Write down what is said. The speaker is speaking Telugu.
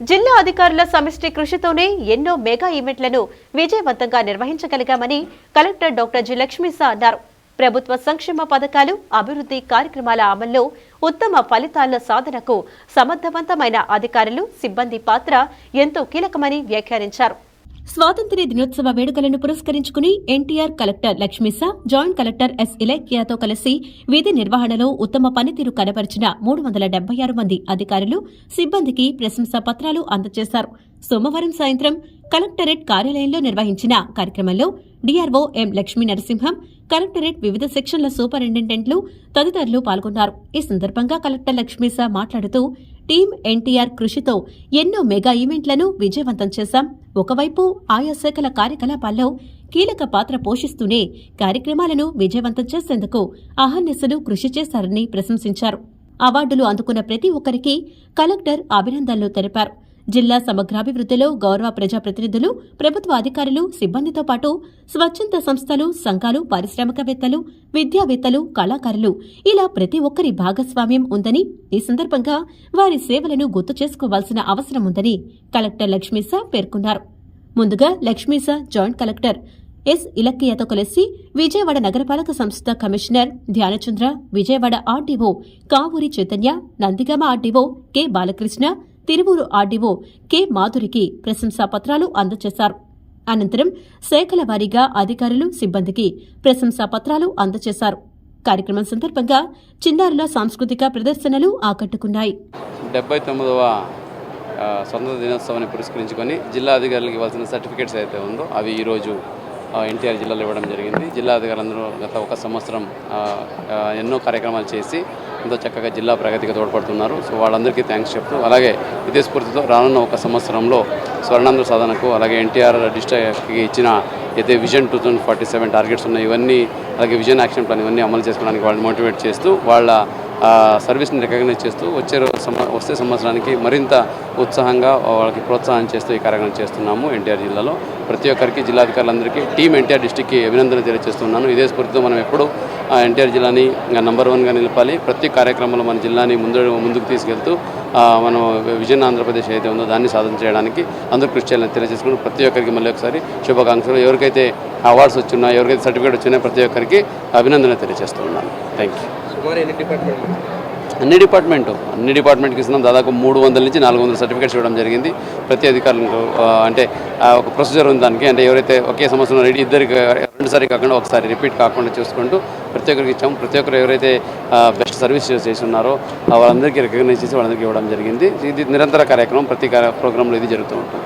జిల్లా అధికారుల సమిష్టి కృషితోనే ఎన్నో మెగా ఈవెంట్లను విజయవంతంగా నిర్వహించగలిగామని కలెక్టర్ డాక్టర్ జి లక్ష్మీసా అన్నారు. ప్రభుత్వ సంక్షేమ పథకాలు అభివృద్ధి కార్యక్రమాల అమల్లో ఉత్తమ ఫలితాల సాధనకు సమర్థవంతమైన అధికారులు సిబ్బంది పాత్ర ఎంతో కీలకమని వ్యాఖ్యానించారు. స్వాతంత్ర్య దినోత్సవ వేడుకలను పురస్కరించుకుని NTR collector Lakshmisha joint collector S ఇలైక్యాతో కలిసి విధి నిర్వహణలో ఉత్తమ పనితీరు కనబరిచిన మూడు వందల డెబ్బై ఆరు మంది అధికారులు సిబ్బందికి ప్రశంసా పత్రాలు అందజేశారు. సోమవారం సాయంత్రం కలెక్టరేట్ కార్యాలయంలో నిర్వహించిన కార్యక్రమంలో DRO M Lakshmi Narasimham collectorate వివిధ సెక్షన్ల సూపరింటెండెంట్లు తదితరులు పాల్గొన్నారు. ఈ సందర్భంగా కలెక్టర్ లక్ష్మీసా మాట్లాడుతూ టీం ఎన్టీఆర్ కృషితో ఎన్నో మెగా ఈవెంట్లను విజయవంతం చేశాం. ఒకవైపు ఆయా శాఖల కార్యకలాపాల్లో కీలక పాత్ర పోషిస్తూనే కార్యక్రమాలను విజయవంతం చేసేందుకు అహర్నిశలు కృషి చేశారని ప్రశంసించారు. అవార్డులు అందుకున్న ప్రతి ఒక్కరికి కలెక్టర్ అభినందనలు తెలిపారు. జిల్లా సమగ్రాభివృద్ధిలో గౌరవ ప్రజాప్రతినిధులు ప్రభుత్వ అధికారులు సిబ్బందితో పాటు స్వచ్ఛంద సంస్థలు సంఘాలు పారిశ్రామికవేత్తలు విద్యావేత్తలు కళాకారులు. ఇలా ప్రతి ఒక్కరి భాగస్వామ్యం ఉందని ఈ సందర్భంగా వారి సేవలను గుర్తు చేసుకోవాల్సిన అవసరం ఉందని కలెక్టర్ లక్ష్మీసా పేర్కొన్నారు. ముందుగా లక్ష్మీసా జాయింట్ కలెక్టర్ ఎస్. ఇలక్కయ్యతో కలిసి విజయవాడ నగరపాలక సంస్థ commissioner Dhyanachandra Vijayawada RDO Kavuri Chaitanya Nandigama RDO K Balakrishna Tiruvuru RDO K మాధురికి ప్రశంసా పత్రాలు అందజేశారు అనంతరం శాఖల వారీగా అధికారులు సిబ్బందికి ప్రశంసాపత్రాలు అందజేశారు కార్యక్రమం సందర్భంగా చిన్నారుల సాంస్కృతిక ప్రదర్శనలు ఆకట్టుకున్నాయి. డెబ్బై తొమ్మిదవ స్వతంత్ర దినోత్సవాన్ని పురస్కరించుకొని జిల్లా అధికారులకు ఇవ్వాల్సిన సర్టిఫికేట్స్ అయితే ఉందో అవి ఈరోజు ఎన్టీఆర్ జిల్లాలో ఇవ్వడం జరిగింది. జిల్లా అధికారులందరూ గత ఒక సంవత్సరం ఎన్నో కార్యక్రమాలు చేసి ఎంతో చక్కగా జిల్లా ప్రగతికి తోడ్పడుతున్నారు. సో వాళ్ళందరికీ థ్యాంక్స్ చెప్తూ అలాగే ఇదే స్ఫూర్తితో రానున్న ఒక సంవత్సరంలో స్వర్ణాంధ్ర సాధనకు అలాగే ఎన్టీఆర్ డిస్ట్రిక్ట్కి ఇచ్చిన అయితే vision two thousand forty seven targets ఉన్నాయి ఇవన్నీ అలాగే విజన్ యాక్షన్ ప్లాన్ ఇవన్నీ అమలు చేసుకోవడానికి వాళ్ళని మోటివేట్ చేస్తూ వాళ్ళ సర్వీస్ని రికగ్నైజ్ చేస్తూ వచ్చే వస్తే వచ్చే సంవత్సరానికి మరింత ఉత్సాహంగా వాళ్ళకి ప్రోత్సాహం చేస్తూ ఈ కార్యక్రమం చేస్తున్నాము ఎన్టీఆర్ జిల్లాలో. ప్రతి ఒక్కరికి జిల్లాధికారులందరికీ టీం ఎన్టీఆర్ డిస్టిక్కి అభినందన తెలియజేస్తున్నాను. ఇదే స్ఫూర్తితో మనం ఎప్పుడూ ఎన్టీఆర్ జిల్లాని నంబర్ వన్గా నిలపాలి. ప్రతి కార్యక్రమంలో మన జిల్లాని ముందు ముందుకు తీసుకెళ్తూ మనం విజన్ ఆంధ్రప్రదేశ్ అయితే ఉందో దాన్ని సాధన చేయడానికి అందరూ కృషి చేయాలని తెలియజేసుకుని ప్రతి ఒక్కరికి మళ్ళీ ఒకసారి శుభాకాంక్షలు. ఎవరికైతే అవార్డ్స్ వచ్చినాయో ఎవరికైతే సర్టిఫికేట్ వచ్చినాయో ప్రతి ఒక్కరికి అభినందన తెలియజేస్తున్నాను థ్యాంక్ యూ అన్ని డిపార్ట్మెంట్ అన్ని డిపార్ట్మెంట్కి ఇస్తున్నాం. దాదాపు మూడు వందల నుంచి నాలుగు వందల సర్టిఫికేట్స్ ఇవ్వడం జరిగింది. ప్రతి అధికారులకు అంటే ఒక ప్రొసీజర్ ఉంది దానికి. అంటే ఎవరైతే ఒకే సంవత్సరం రెడీ ఇద్దరికి రెండుసారి కాకుండా ఒకసారి రిపీట్ కాకుండా చూసుకుంటూ ప్రతి ఒక్కరికి ఇచ్చాము ప్రతి ఒక్కరు ఎవరైతే బెస్ట్ సర్వీస్ చేసి ఉన్నారో వాళ్ళందరికీ రికగ్నైజ్ చేసి వాళ్ళందరికీ ఇవ్వడం జరిగింది. ఇది నిరంతర కార్యక్రమం. ప్రతి ప్రోగ్రాంలో ఇది జరుగుతూ ఉంటుంది.